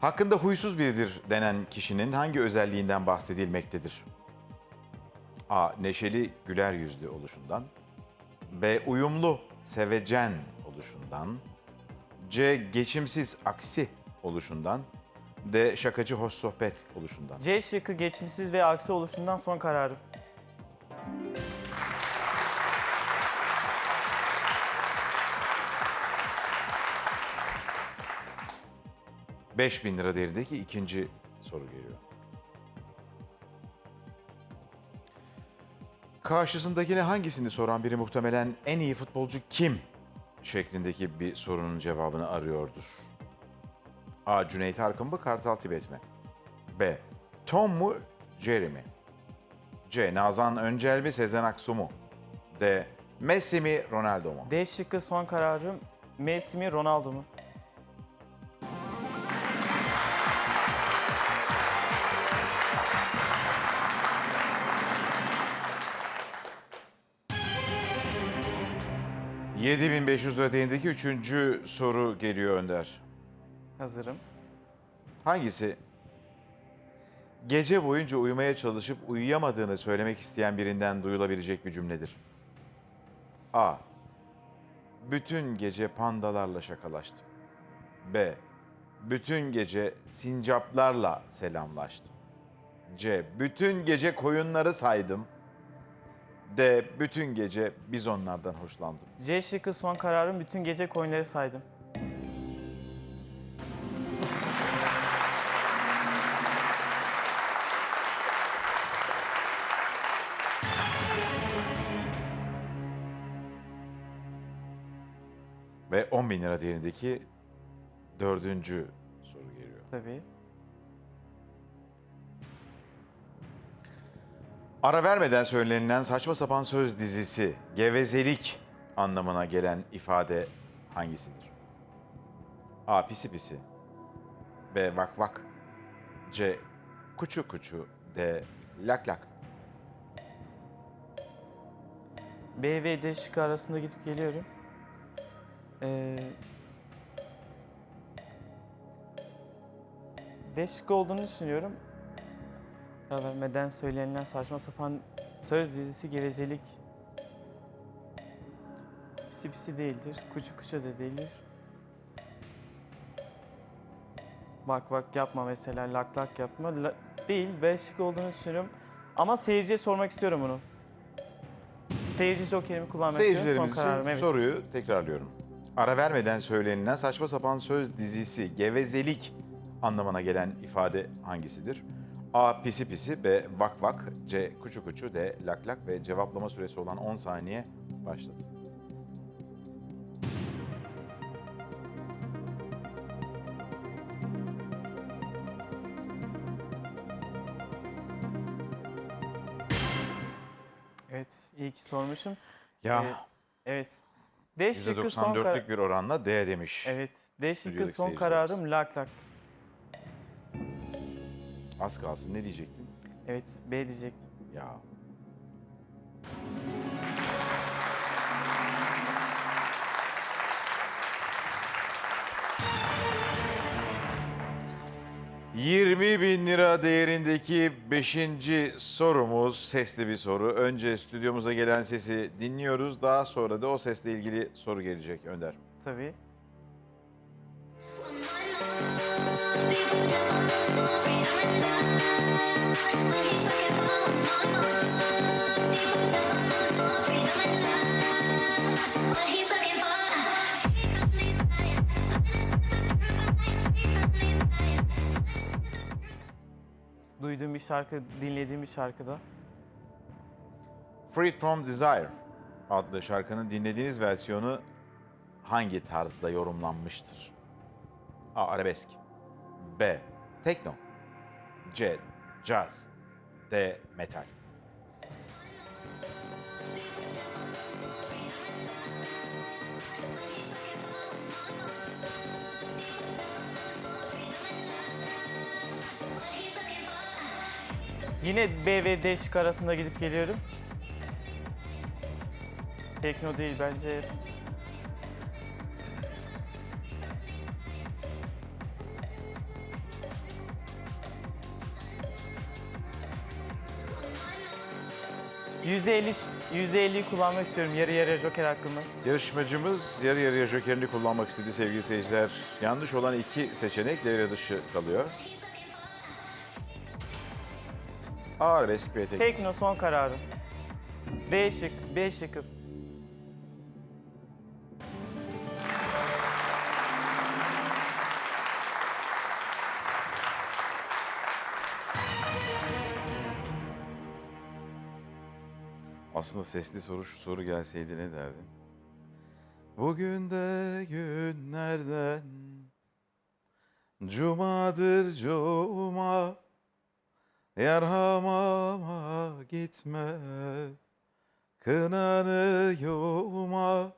Hakkında huysuz biridir denen kişinin hangi özelliğinden bahsedilmektedir? A. Neşeli, güler yüzlü oluşundan. B. Uyumlu, sevecen oluşundan. C. Geçimsiz, aksi oluşundan. D. Şakacı, hoş sohbet oluşundan. C şıkkı geçimsiz ve aksi oluşundan son kararım. Beş bin lira değerindeki ikinci soru geliyor. Karşısındakine hangisini soran biri muhtemelen en iyi futbolcu kim şeklindeki bir sorunun cevabını arıyordur. A. Cüneyt Arkın mı, Kartal Tibet mi? B. Tom mu, Jerry mi? C. Nazan Öncel mi, Sezen Aksu mu? D. Messi mi, Ronaldo mu? D şıkkı son kararım. Messi mi Ronaldo mu? ...7500 lira değerindeki üçüncü soru geliyor Önder. Hazırım. Hangisi gece boyunca uyumaya çalışıp uyuyamadığını söylemek isteyen birinden duyulabilecek bir cümledir? A. Bütün gece pandalarla şakalaştım. B. Bütün gece sincaplarla selamlaştım. C. Bütün gece koyunları saydım. D. Bütün gece bizonlardan hoşlandım. C şıkkı son kararım. Bütün gece coinleri saydım. Ve 10 bin lira değerindeki dördüncü soru geliyor. Tabii. Ara vermeden söylenilen saçma sapan söz dizisi gevezelik anlamına gelen ifade hangisidir? A. Pisi pisi. B. Vak vak. C. Kuçu kuçu. D. Lak lak. B ve D şıkkı arasında gidip geliyorum. Ee, D şıkkı olduğunu düşünüyorum. Vermeden söylenilen saçma sapan söz dizisi gevezelik. Pisi pisi değildir. Kuçu kuçu da değildir. Bak bak yapma mesela lak lak yapma. La- değil B olduğunu düşünüyorum. Ama seyirciye sormak istiyorum bunu. Seyirci jokerimi kullanmak istiyorum. Son Seyircilerimiz kararım için evet. soruyu tekrarlıyorum. Ara vermeden söylenilen saçma sapan söz dizisi gevezelik anlamına gelen ifade hangisidir? A. Pisi pisi. B. Vak vak. C. Kuçu kuçu. D. Lak lak. Ve cevaplama süresi olan 10 saniye başladı. Evet, iyi ki sormuşum. Ya Ee, evet. D şıkkı son %94'lük karar... bir oranla D demiş. Evet. D şıkkı Stüdyodaki son kararım lak lak. Az kalsın ne diyecektin? Evet, B diyecektim. Ya ...20 bin lira değerindeki beşinci sorumuz sesli bir soru. Önce stüdyomuza gelen sesi dinliyoruz. Daha sonra da o sesle ilgili soru gelecek Önder. Tabii. Bir şarkı, dinlediğim bir şarkıda. Free From Desire adlı şarkının dinlediğiniz versiyonu hangi tarzda yorumlanmıştır? A. Arabesk B. Tekno C. Jazz D. Metal Yine B ve D şık arasında gidip geliyorum. Tekno değil bence. %50, %50'yi kullanmak istiyorum yarı yarıya joker hakkımı. Yarışmacımız yarı yarıya jokerini kullanmak istedi sevgili seyirciler. Yanlış olan iki seçenek devre dışı kalıyor. Arabesk ve tek. Tekno son kararım. B şık, B şıkkı. Aslında sesli soru şu soru gelseydi ne derdin? Bugün de günlerden Cumadır cuma Yar hamama gitme Kınanı yuma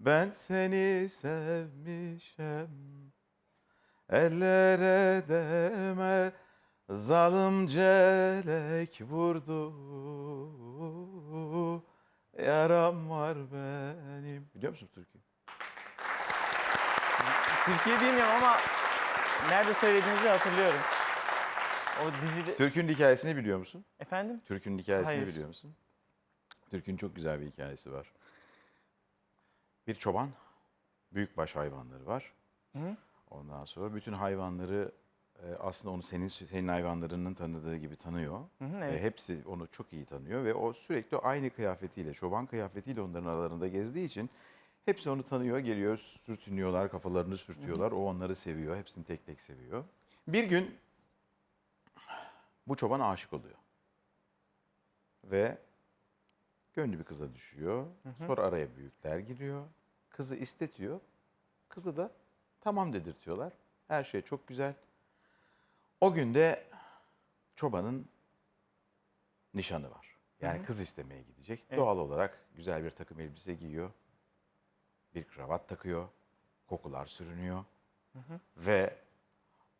Ben seni sevmişem Ellere deme Zalimce lek vurdu Yaram var benim Biliyor musun Türkiye? Türkiye bilmiyorum ama nerede söylediğinizi hatırlıyorum. O dizide... Türk'ün hikayesini biliyor musun? Efendim? Türk'ün hikayesini Hayır. biliyor musun? Türk'ün çok güzel bir hikayesi var. Bir çoban, büyükbaş hayvanları var. Hı. Ondan sonra bütün hayvanları e, aslında onu senin senin hayvanlarının tanıdığı gibi tanıyor. Hı hı, Ve evet. hepsi onu çok iyi tanıyor ve o sürekli aynı kıyafetiyle, çoban kıyafetiyle onların aralarında gezdiği için hepsi onu tanıyor, geliyor, sürtünüyorlar, kafalarını sürtüyorlar. O onları seviyor, hepsini tek tek seviyor. Bir gün bu çoban aşık oluyor. Ve gönlü bir kıza düşüyor. Sonra araya büyükler giriyor. Kızı istetiyor. Kızı da tamam dedirtiyorlar. Her şey çok güzel. O günde çobanın nişanı var. Yani kız istemeye gidecek. Evet. Doğal olarak güzel bir takım elbise giyiyor. Bir kravat takıyor. Kokular sürünüyor. Ve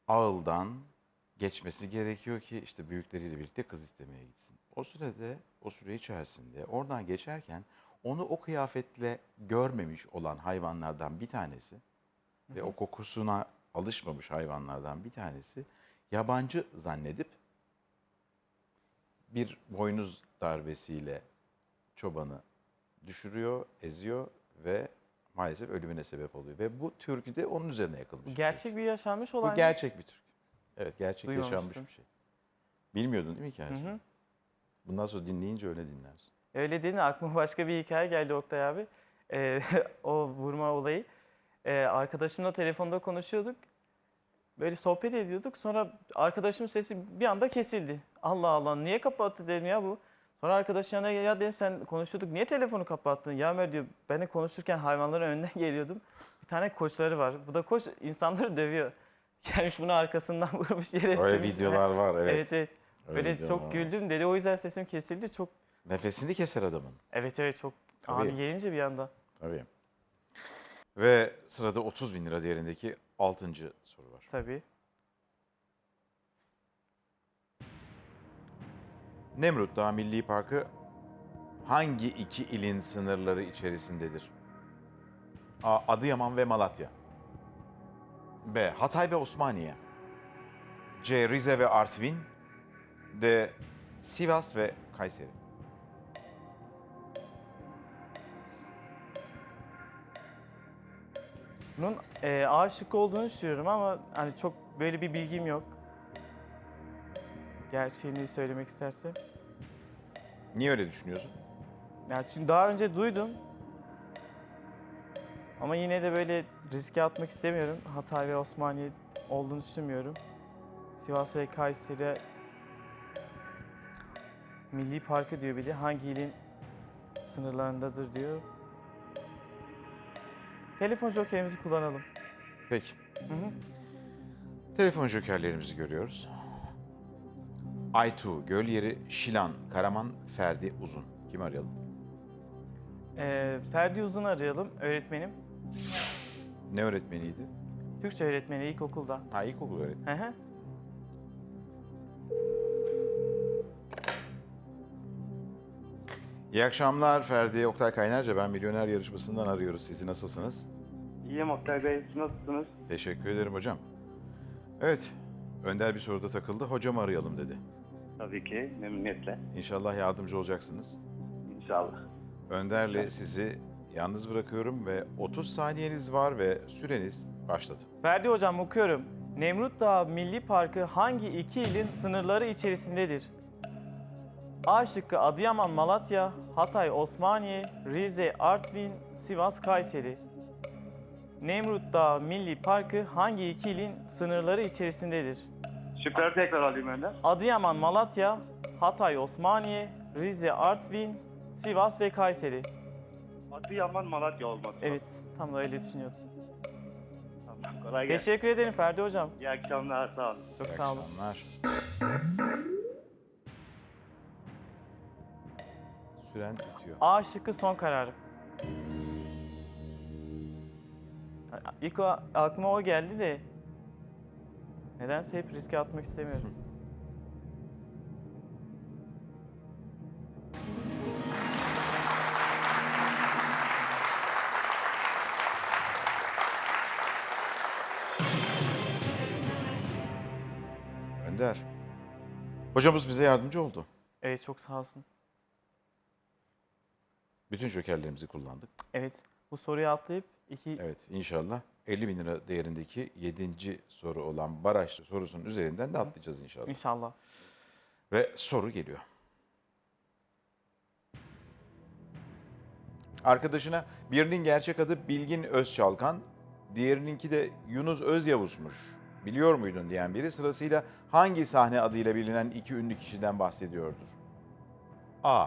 ağıldan geçmesi gerekiyor ki işte büyükleriyle birlikte kız istemeye gitsin. O sürede, o süre içerisinde oradan geçerken onu o kıyafetle görmemiş olan hayvanlardan bir tanesi ve o kokusuna alışmamış hayvanlardan bir tanesi yabancı zannedip bir boynuz darbesiyle çobanı düşürüyor, eziyor ve maalesef ölümüne sebep oluyor. Ve bu türkü de onun üzerine yakılmış. Gerçek bir yaşanmış olay. Bu gerçek bir türkü. Evet gerçek yaşanmış Duymamıştım. bir şey. Bilmiyordun değil mi Hı hikayesini? hı. Bundan sonra dinleyince öyle dinlersin. Öyle dedin aklıma başka bir hikaye geldi Oktay abi. Ee, o vurma olayı. Ee, arkadaşımla telefonda konuşuyorduk. Böyle sohbet ediyorduk. Sonra arkadaşımın sesi bir anda kesildi. Allah Allah niye kapattı dedim ya bu. Sonra arkadaş yanına ya dedim sen konuşuyorduk niye telefonu kapattın? Ya Ömer diyor ben de konuşurken hayvanların önünden geliyordum. Bir tane koçları var. Bu da koç insanları dövüyor. Gelmiş bunu arkasından vurmuş yere Öyle düşürmüş. videolar var evet. Evet evet. Öyle Böyle videolar çok var. güldüm dedi. O yüzden sesim kesildi. Çok Nefesini keser adamın. evet evet çok Tabii. ani gelince bir anda. Tabii. Ve sırada 30 bin lira değerindeki 6. soru var. Tabii. Nemrut Dağı Milli Parkı hangi iki ilin sınırları içerisindedir? A. Adıyaman ve Malatya. B. Hatay ve Osmaniye. C. Rize ve Artvin. D. Sivas ve Kayseri. Bunun e, A şıkkı olduğunu düşünüyorum ama hani çok böyle bir bilgim yok. Gerçeğini söylemek isterse. Niye öyle düşünüyorsun? Yani çünkü daha önce duydum. Ama yine de böyle riske atmak istemiyorum. Hatay ve Osmaniye olduğunu düşünmüyorum. Sivas ve Kayseri Milli Parkı diyor bir de. Hangi ilin sınırlarındadır diyor. Telefon jokerimizi kullanalım. Peki. Hı hı. Telefon jokerlerimizi görüyoruz. Aytu, Gölyeri, Şilan, Karaman, Ferdi, Uzun. Kimi arayalım? Ee, Ferdi Uzun'u arayalım, öğretmenim. Ne öğretmeniydi? Türkçe öğretmeni ilkokulda. Ha ilkokul öğretmeni. Hı hı. İyi akşamlar Ferdi. Oktay Kaynarca ben Milyoner Yarışması'ndan arıyoruz. Sizi nasılsınız? İyiyim Oktay Bey, siz nasılsınız? Teşekkür ederim hocam. Evet, Önder bir soruda takıldı. Hocamı arayalım dedi. Tabii ki memnuniyetle. İnşallah yardımcı olacaksınız. İnşallah. Önder'le sizi yalnız bırakıyorum ve 30 saniyeniz var ve süreniz başladı. Ferdi Hocam okuyorum. Nemrut Dağı Milli Parkı hangi iki ilin sınırları içerisindedir? A şıkkı Adıyaman, Malatya, Hatay, Osmaniye, Rize, Artvin, Sivas, Kayseri. Nemrut Dağı Milli Parkı hangi iki ilin sınırları içerisindedir? Şıkları tekrar alayım Önder. Adıyaman, Malatya, Hatay, Osmaniye, Rize, Artvin, Sivas ve Kayseri. Adıyaman Malatya olması. Evet, tam da öyle düşünüyordum. Tamam, kolay gelsin. Teşekkür ederim Ferdi Hocam. İyi akşamlar, sağ olun. Çok İyi sağ olasın. akşamlar. Süren bitiyor. A şıkkı son kararım. İlk o, aklıma o geldi de nedense hep riske atmak istemiyorum. Hocamız bize yardımcı oldu. Evet çok sağ olsun. Bütün jokerlerimizi kullandık. Evet bu soruyu atlayıp iki Evet inşallah 50 bin lira değerindeki 7. soru olan baraj sorusunun üzerinden de atlayacağız inşallah. inşallah. Ve soru geliyor. Arkadaşına birinin gerçek adı Bilgin Özçalkan, diğerininki de Yunus Özyavuz'muş. Biliyor muydun diyen biri sırasıyla hangi sahne adıyla bilinen iki ünlü kişiden bahsediyordur? A.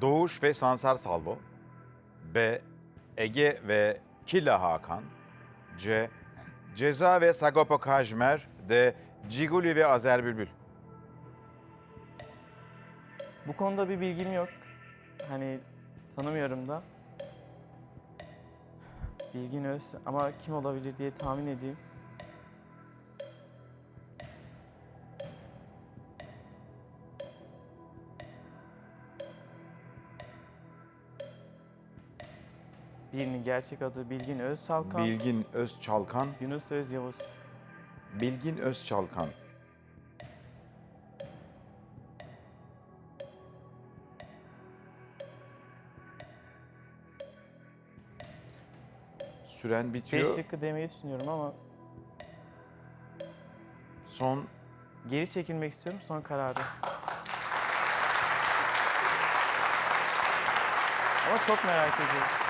Doğuş ve Sansar Salvo B. Ege ve Killa Hakan C. Ceza ve Sagopa Kajmer D. Ciguli ve Azer Bülbül Bu konuda bir bilgim yok. Hani tanımıyorum da. Bilgin öz ama kim olabilir diye tahmin edeyim. Birinin gerçek adı Bilgin Özsalkan, Bilgin Özçalkan, Yunus Özyavuz. Bilgin Özçalkan. Süren bitiyor. Beş şıkkı demeyi düşünüyorum ama Son geri çekilmek istiyorum son kararı. Ama çok merak ediyorum.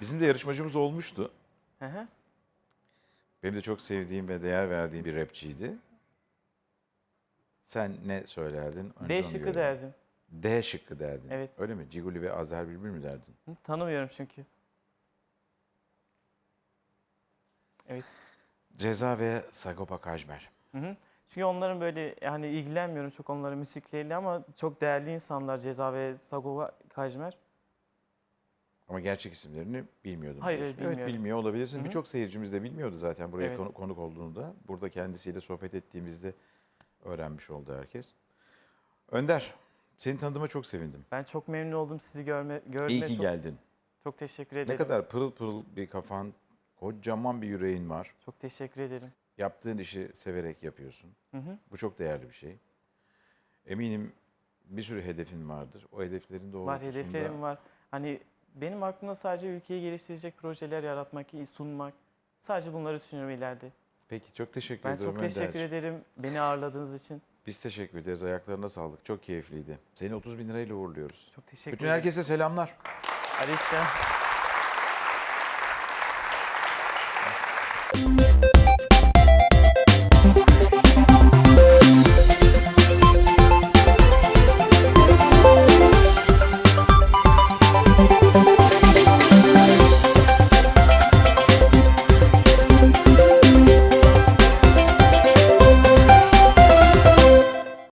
Bizim de yarışmacımız olmuştu. Hı hı. Benim de çok sevdiğim ve değer verdiğim bir rapçiydi. Sen ne söylerdin? Önce D onu şıkkı görelim. derdim. D şıkkı derdin. Evet. Öyle mi? Ciguli ve Azer Bülbül mü derdin? Hı, Tanımıyorum çünkü. Evet. Ceza ve Sagopa Kajmer. Hı hı. Çünkü onların böyle yani ilgilenmiyorum çok onların müzikleriyle ama çok değerli insanlar Ceza ve Sagopa Kajmer. Ama gerçek isimlerini bilmiyordum. Hayır, diyorsun. Evet bilmiyor olabilirsin. Birçok seyircimiz de bilmiyordu zaten buraya Evet. konu- konuk olduğunu da. Burada kendisiyle sohbet ettiğimizde öğrenmiş oldu herkes. Önder, seni tanıdığıma çok sevindim. Ben çok memnun oldum sizi görme, gördüğüme İyi ki çok, geldin. çok teşekkür Ne ederim. kadar pırıl pırıl bir kafan, kocaman bir yüreğin var. Çok teşekkür ederim. Yaptığın işi severek yapıyorsun. Hı hı. Bu çok değerli bir şey. Eminim bir sürü hedefin vardır. O hedeflerin doğrultusunda... Var hedeflerim var. Hani benim aklımda sadece ülkeyi geliştirecek projeler yaratmak, sunmak. Sadece bunları düşünüyorum ileride. Peki çok teşekkür Ben ediyorum çok teşekkür ederim beni ağırladığınız için. Biz teşekkür ederiz. Ayaklarına sağlık. Çok keyifliydi. Seni 30 bin lirayla uğurluyoruz. Çok teşekkür Bütün ederim. herkese selamlar. Aleykümselam.